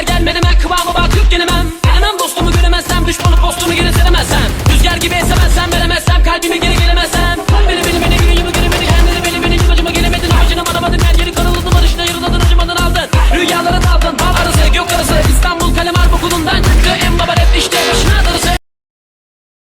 Eller gelmedi ben kıvama bak. Türk gene ben